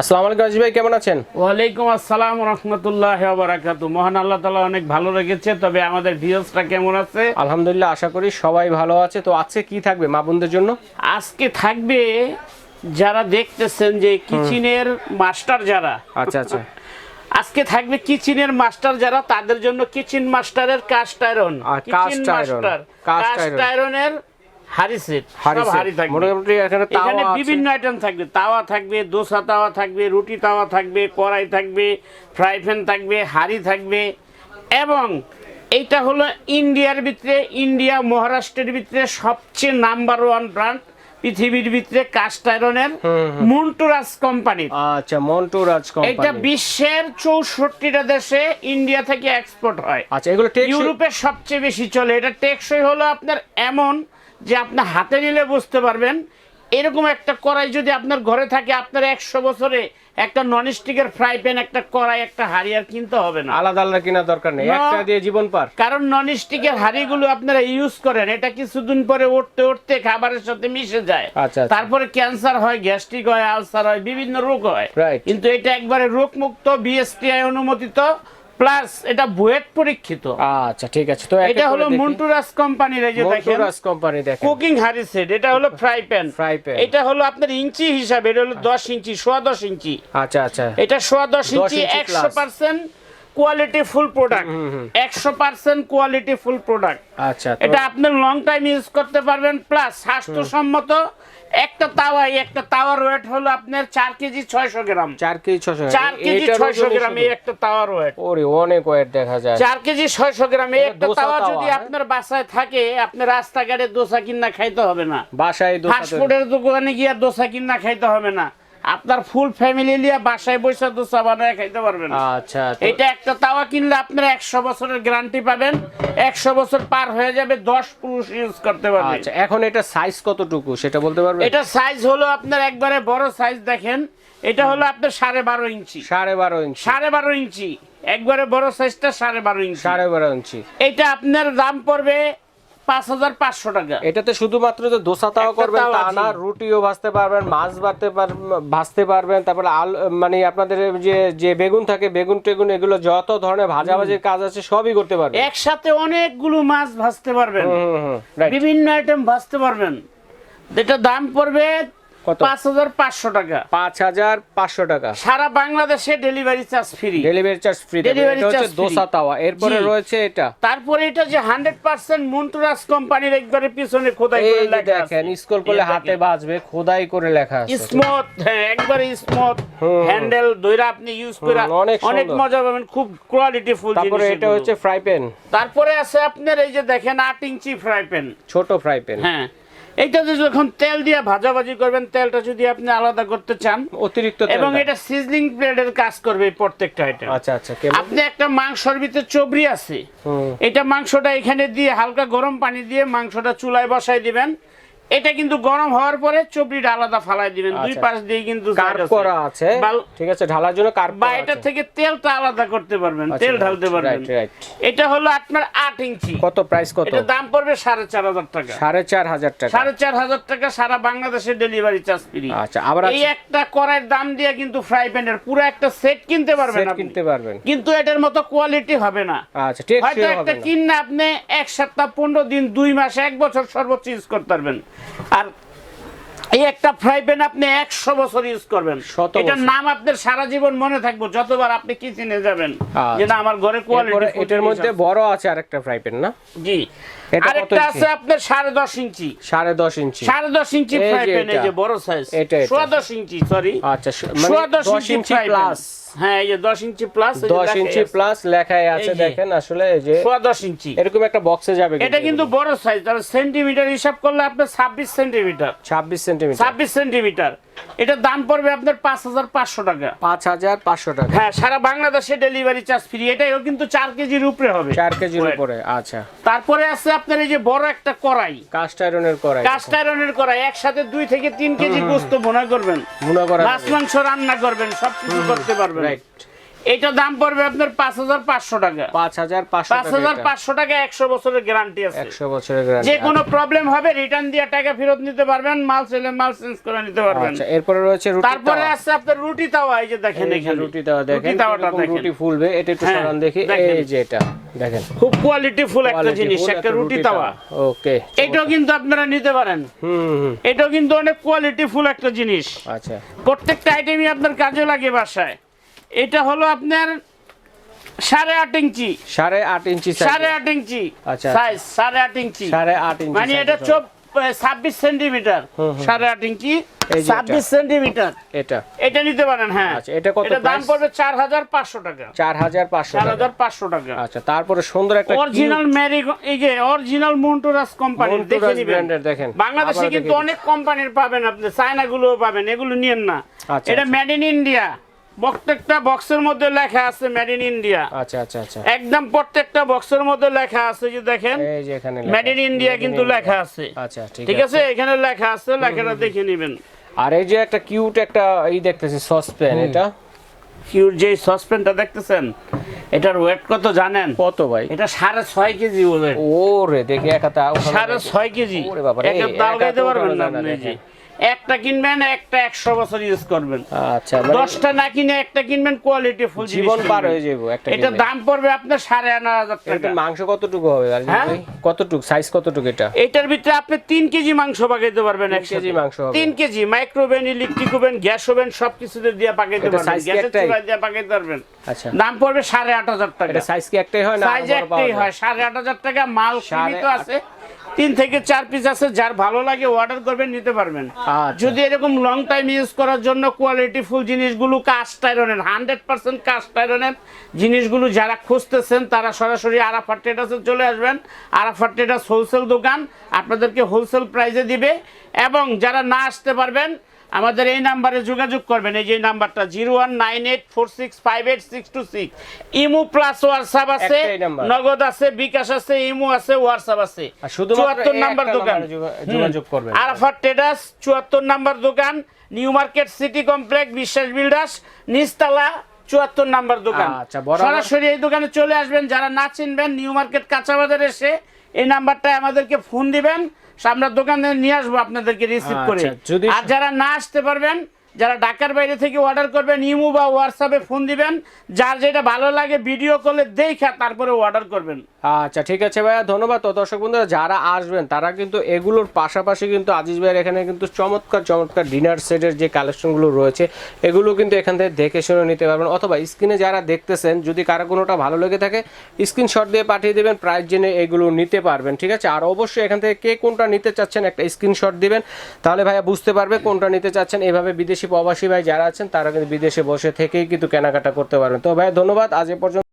আসসালামু আলাইকুম রাজীব ভাই কেমন আছেন? ওয়ালাইকুম আসসালাম রহমতুল্লাহ বারাকাতু মহান আল্লাহ তালা অনেক ভালো রেখেছে তবে আমাদের ভিউসটা কেমন আছে? আলহামদুলিল্লাহ আশা করি সবাই ভালো আছে। তো আজকে কি থাকবে মা বোনদের জন্য? আজকে থাকবে যারা দেখতেছেন যে কিচেনের মাস্টার যারা। আচ্ছা আচ্ছা। আজকে থাকবে কিচেনের মাস্টার যারা তাদের জন্য কিচেন মাস্টারের cast iron iron, cast cast আয়রনের হাড়ি সেট। হাড়ি সব হাড়ি থাকবে। মোটামুটি এখানে এখানে বিভিন্ন আইটেম থাকবে। তাওয়া থাকবে দোসা তাওয়া থাকবে রুটি তাওয়া থাকবে কড়াই থাকবে ফ্রাই প্যান থাকবে হাঁড়ি থাকবে। এবং এইটা হলো ইন্ডিয়ার ভিতরে ইন্ডিয়া মহারাষ্ট্রের ভিতরে সবচেয়ে নাম্বার ওয়ান ব্র্যান্ড পৃথিবীর ভিতরে কাস্ট আয়রনের মুন্টুরাজ কোম্পানি আচ্ছা মন্টু রাজ এটা বিশ্বের চৌষট্টিটা দেশে ইন্ডিয়া থেকে এক্সপোর্ট হয়। আচ্ছা এগুলো টেকসই ইউরোপে সবচেয়ে বেশি চলে। এটা টেকসই হলো আপনার এমন যে আপনি হাতে নিলে বুঝতে পারবেন এরকম একটা কড়াই যদি আপনার ঘরে থাকে আপনার একশো বছরে একটা ননস্টিকের ফ্রাই প্যান একটা কড়াই একটা হাড়ি আর কিনতে হবে না। আলাদা আলাদা কেনার দরকার নেই একটা দিয়ে জীবন পার। কারণ ননস্টিকের হাড়িগুলো আপনারা ইউজ করেন এটা কিছুদিন পরে উঠতে উঠতে খাবারের সাথে মিশে যায়। আচ্ছা, আচ্ছা। তারপরে ক্যান্সার হয় গ্যাস্ট্রিক হয় আলসার হয় বিভিন্ন রোগ হয়। কিন্তু এটা একবারে রোগ মুক্ত বিএসটিআই অনুমোদিত প্লাস এটা বুয়েট পরীক্ষিত। আচ্ছা ঠিক আছে তো এটা হলো মন্টুরাস কোম্পানির এই যে দেখেন। মন্টুরাস কোম্পানি দেখেন। কুকিং হারি সেট এটা হলো ফ্রাই প্যান ফ্রাই প্যান এটা হলো আপনার ইঞ্চি হিসাবে এটা হলো দশ ইঞ্চি সোয়া দশ ইঞ্চি। আচ্ছা আচ্ছা। এটা সোয়া দশ ইঞ্চি ইঞ্চি একশো plus। Percent quality full product একশো পার্সেন্ট কোয়ালিটি ফুল প্রোডাক্ট আচ্ছা এটা আপনি লং টাইম ইউজ করতে পারবেন প্লাস স্বাস্থ্যসম্মত একটা তাওয়া এই একটা তাওয়ার ওয়েট হলো আপনার চার কেজি ছয়শো গ্রাম। চার কেজি ছশো চার কেজি ছয়শো গ্রাম এই একটা তাওয়ার ওয়েট ওরে অনেক ওয়েট দেখা যায়। চার কেজি ছয়শো গ্রাম এই একটা তাওয়া যদি হ্যাঁ? আপনার বাসায় থাকে আপনি রাস্তাঘাটে দোসা কিনা খাইতে হবে না। বাসায়। ফাস্টফুডের দোকানে গিয়ে দোসা কিনা খাইতে হবে না। আপনার ফুল ফ্যামিলি নিয়ে বাসায় বসে দোসা বানায় খাইতে পারবেন। আচ্ছা এটা একটা তাওয়া কিনলে আপনারা একশো বছরের গ্যারান্টি পাবেন। একশো বছর পার হয়ে যাবে দশ পুরুষ ইউজ করতে পারবে আচ্ছা এখন এটা সাইজ কতটুকু সেটা বলতে পারবেন? এটা সাইজ হলো আপনার একবারে বড় সাইজ দেখেন। এটা হলো আপনার সাড়ে বারো ইঞ্চি। সাড়ে বারো ইঞ্চি। সাড়ে বারো ইঞ্চি। একবারে বড় সাইজটা সাড়ে বারো ইঞ্চি। সাড়ে বারো ইঞ্চি। এটা আপনার দাম পড়বে পাঁচ হাজার পাঁচশো টাকা। এটাতে শুধুমাত্র যে দোসা তাও করবেন তা না রুটিও ভাজতে পারবেন মাছ ভাজতে পারবেন ভাজতে পারবেন তারপরে আলু মানে আপনাদের যে যে বেগুন থাকে বেগুন টেগুন এগুলো যত ধরনের ভাজাভাজির কাজ আছে সবই করতে পারবেন। একসাথে অনেকগুলো মাছ ভাজতে পারবেন। বিভিন্ন আইটেম ভাজতে পারবেন। এটা দাম পড়বে কত? পাঁচ হাজার পাঁচশো টাকা। পাঁচ হাজার পাঁচশো টাকা। সারা বাংলাদেশে delivery charge free delivery charge free charge free। Dosa tawa. এরপরে রয়েছে এটা। তারপরে এটা যে হান্ড্রেড পার্সেন্ট মন্টুরাজ কোম্পানির একবারে পিছনে খোদাই করে লেখা দেখেন স্কুল করলে হাতে বাজবে খোদাই করে লেখা আছে। স্মুথ হ্যাঁ একবারে স্মুথ। হ্যান্ডেল ধইরা আপনি ইউজ করে অনেক মজা পাবেন খুব কোয়ালিটি ফুল তারপরে এটা হচ্ছে ফ্রাই প্যান তারপরে আছে আপনার এই যে দেখেন আট ইঞ্চি ফ্রাই প্যান ছোট ফ্রাই প্যান হ্যাঁ। এইটা যখন তেল দিয়ে ভাজাভাজি করবেন তেলটা যদি আপনি আলাদা করতে চান অতিরিক্ত এবং এটা সিজলিং প্লেটের কাজ করবে প্রত্যেকটা এটা আচ্ছা আচ্ছা আপনি একটা মাংসর ভিতরে চবরি আছে। এটা মাংসটা এখানে দিয়ে হালকা গরম পানি দিয়ে মাংসটা চুলায় বসাই দিবেন। এটা কিন্তু গরম হওয়ার পরে চবরিটা আলাদা ফালাই দিবেন দুই আচ্ছা। পাশ দিয়ে কিন্তু কার্ভ আছে। করা আছে। ঠিক আছে ঢালার জন্য কার্ভ বা এটা থেকে তেলটা আলাদা করতে পারবেন আচ্ছা, তেল ঢালতে পারবেন। এটা হলো আপনার আট ইঞ্চি। কত প্রাইস কত? এটা দাম পড়বে সাড়ে চার হাজার টাকা। সাড়ে চার হাজার টাকা। সাড়ে চার হাজার টাকা সারা বাংলাদেশে ডেলিভারি চার্জ ফ্রি আচ্ছা আবার এই একটা কড়াইয়ের দাম দিয়ে কিন্তু ফ্রাই প্যানের পুরো একটা সেট কিনতে পারবেন আপনি। কিনতে পারবেন। কিন্তু এটার মতো কোয়ালিটি হবে না। আচ্ছা ঠিক আছে হয়তো একটা কিনলে আপনি এক সপ্তাহ পনেরো দিন দুই মাস এক বছর সর্বোচ্চ ইউজ করতে পারবেন। আর এই একটা ফ্রাই প্যান আপনি একশো বছর ইউজ করবেন। এটার নাম আপনার সারা জীবন মনে থাকব যতবার আপনি কিচেনে যাবেন। আচ্ছা। যে না আমার ঘরে কোয়ালিটি এটার মধ্যে বড় আছে আরেকটা ফ্রাই প্যান না? জি। আরেকটা আছে আপনার সাড়ে দশ ইঞ্চি। সাড়ে দশ ইঞ্চি। সাড়ে দশ ইঞ্চি ফ্রাই প্যান এই যে বড় সাইজ এটা। সোয়া দশ ইঞ্চি সরি আচ্ছা মানে সোয়া দশ ইঞ্চি প্লাস হ্যাঁ এই যে দশ ইঞ্চি প্লাস দশ ইঞ্চি প্লাস লেখাই আছে দেখেন আসলে এই যে সোয়া দশ ইঞ্চি। এরকম একটা বক্সে যাবে এটা কিন্তু। বড় সাইজ তাহলে সেন্টিমিটার হিসাব করলে আপনার ছাব্বিশ সেন্টিমিটার ছাব্বিশ সেন্টিমিটার ছাব্বিশ সেন্টিমিটার। এটার দাম পড়বে আপনার পাঁচ হাজার পাঁচশো টাকা। পাঁচ হাজার পাঁচশো টাকা। হ্যাঁ সারা বাংলাদেশে ডেলিভারি চার্জ ফ্রি এটাও কিন্তু চার কেজির উপরে হবে। চার কেজির উপরে আচ্ছা। তারপরে আছে আপনার এই যে বড় একটা কড়াই। কাস্ট আয়রনের কড়াই। কাস্ট আয়রনের কড়াই একসাথে দুই থেকে তিন কেজি গোস্ত বোনা করবেন। করা মাছ মাংস রান্না করবেন সব কিছু করতে পারবেন। রাইট এটা দাম পড়বে আপনার পাঁচ হাজার পাঁচশো টাকা। পাঁচ হাজার পাঁচ হাজার পাঁচশো টাকা একশো বছরের গ্যারান্টি আছে। একশো বছরের গ্যারান্টি যে কোনো প্রবলেম হবে রিটার্ন দিয়ে টাকা ফেরত নিতে পারবেন মাল চাইলে মাল চেঞ্জ করে নিতে পারবেন। আচ্ছা এরপরে রয়েছে তারপরে আছে আপনার রুটি তাওয়া এই যে দেখেন এখানে। রুটি দেওয়া দেখেন রুটি তাওয়াটা দেখেন। রুটি ফুলবে এটা একটু হ্যাঁ, সরান দেখি। এই যে এটা দেখেন। খুব কোয়ালিটি ফুল একটা জিনিস একটা রুটি তাওয়া। ওকে এটাও কিন্তু আপনারা নিতে পারেন। হুম হুম এটাও কিন্তু অনেক কোয়ালিটি ফুল একটা জিনিস। আচ্ছা। প্রত্যেকটা আইটেমই আপনার কাজে লাগে বাসায়। এটা হলো আপনার সাড়ে আট ইঞ্চি। সাড়ে আট ইঞ্চি সাড়ে আট ইঞ্চি আচ্ছা। সাইজ সাড়ে আট ইঞ্চি। সাড়ে আট ইঞ্চি মানে এটা। চোপ ছাব্বিশ সেন্টিমিটার। সাড়ে আট ইঞ্চি। ছাব্বিশ সেন্টিমিটার। এটা। এটা নিতে পারেন হ্যাঁ। আচ্ছা, এটা কত দাম পড়বে চার হাজার পাঁচশো টাকা। চার হাজার পাঁচশো চার হাজার পাঁচশো টাকা। আচ্ছা তারপরে সুন্দর একটা অরিজিনাল ম্যারি এই যে অরিজিনাল মন্টুরাস কোম্পানি দেখে নিবেন। দেখেন। বাংলাদেশে কিন্তু অনেক কোম্পানির পাবেন আপনি চায়না গুলোও পাবেন এগুলো নিয়েন না। আচ্ছা, এটা আচ্ছা। মেড ইন ইন্ডিয়া প্রত্যেকটা বক্সের মধ্যে লেখা আছে মেড ইন ইন্ডিয়া আচ্ছা আচ্ছা আচ্ছা। একদম প্রত্যেকটা বক্সের মধ্যে লেখা আছে যে দেখেন এই যে এখানে মেড ইন ইন্ডিয়া কিন্তু লেখা আছে। আচ্ছা ঠিক ঠিক আছে। এখানে লেখা আছে লেখাটা দেখে নেবেন। আর এই যে একটা কিউট একটা এই দেখতেছি সসপ্যান এটা? কিউট যে সসপেনটা দেখতেছেন এটার ওয়েট কত জানেন? কত ভাই? এটা সাড়ে ছয় কেজি ওয়েট ওরে দেখি এক ওখানে সাড়ে ছয় কেজি। একটা এই গাইতে পারবেন না আপনি। একটা কিনবেন একটা একশো বছর ইউজ করবেন। আচ্ছা মানে দশটা না কিনে একটা কিনবেন কোয়ালিটি ফুল জীবন পার হয়ে যাব একটা এটা দাম পড়বে আপনার সাড়ে আনা হাজার টাকা। মাংস কতটুকু হবে হ্যাঁ? কতটুকু? সাইজ কতটুকু এটা? এটার ভিতরে আপনি তিন কেজি মাংস পাকাইতে পারবেন এক কেজি মাংস তিন KG microwave oven electric oven gas oven সব কিছুতে দিয়ে পাকাইতে পারবেন। গ্যাসের? চুলায় দিয়ে পাকাইতে পারবেন। আচ্ছা। দাম পড়বে সাড়ে আট হাজার টাকা। সাইজ কি একটাই হয় না সাইজ একটাই হয়। সাড়ে আট হাজার টাকা মাল সীমিত আছে। তিন থেকে চার পিস আছে যার ভালো লাগে অর্ডার করবেন নিতে পারবেন। আচ্ছা। যদি এরকম লং টাইম ইউজ করার জন্য কোয়ালিটি ফুল জিনিসগুলো কাস্ট আয়রনের হান্ড্রেড পার্সেন্ট কাস্ট আয়রনের জিনিসগুলো যারা খুঁজতেছেন তারা সরাসরি আরাফার ট্রেডার্সে চলে আসবেন। আরাফার ট্রেডার্স হোলসেল দোকান আপনাদেরকে হোলসেল প্রাইসে দিবে। এবং যারা না আসতে পারবেন আমাদের এই নাম্বারে যোগাযোগ করবেন। এই যে নাম্বারটা zero one nine eight four six five eight six two six. Imo plus WhatsApp আছে নগদ আছে বিকাশ আছে ইমো আছে হোয়াটসঅ্যাপ আছে। চুয়াত্তর নাম্বার দোকান। যোগাযোগ করবেন। আরাফাত ট্রেডার্স চুয়াত্তর নাম্বার দোকান। New Market City Complex Biswas builders নিস্তালা চুয়াত্তর নাম্বার দোকান। আচ্ছা, সরাসরি এই দোকানে চলে আসবেন। যারা না চিনবেন নিউ মার্কেট কাঁচা বাজার এসে এই নাম্বারটায় আমাদেরকে ফোন দিবেন আমরা দোকানে নিয়ে আসব আপনাদেরকে রিসিভ করে। আচ্ছা, আর যারা না আসতে পারবেন যারা ঢাকার বাইরে থেকে অর্ডার করবেন, ইমো বা হোয়াটসঅ্যাপে ফোন দিবেন। যার যেটা ভালো লাগে ভিডিও কলে দেখা তারপরে অর্ডার করবেন। আচ্ছা ঠিক আছে ভাইয়া, ধন্যবাদ। তো দর্শক বন্ধুরা, যারা আসবেন, তারা কিন্তু এগুলোর পাশাপাশি কিন্তু আজিজ ভাইয়ের এখানে কিন্তু চমৎকার চমৎকার ডিনার সেটের যে কালেকশনগুলো রয়েছে, এগুলো কিন্তু এখান থেকে দেখে শুনে নিতে পারবেন। অথবা স্ক্রিনে যারা দেখতেছেন, যদি কারও কোনোটা ভালো লেগে থাকে স্ক্রিনশট দিয়ে পাঠিয়ে দেবেন প্রাইস জেনে এগুলো নিতে পারবেন, ঠিক আছে? আর অবশ্যই এখান থেকে কে কোনটা নিতে চাচ্ছেন, একটা স্ক্রিনশট দিবেন। তাহলে ভাইয়া বুঝতে পারবে কোনটা নিতে চাচ্ছেন। এভাবে বিদেশি প্রবাসী ভাই যারা আছেন, তারা কিন্তু বিদেশে বসে থেকেই কিন্তু কেনাকাটা করতে পারবেন। তো ভাই, ধন্যবাদ। আজ এ পর্যন্ত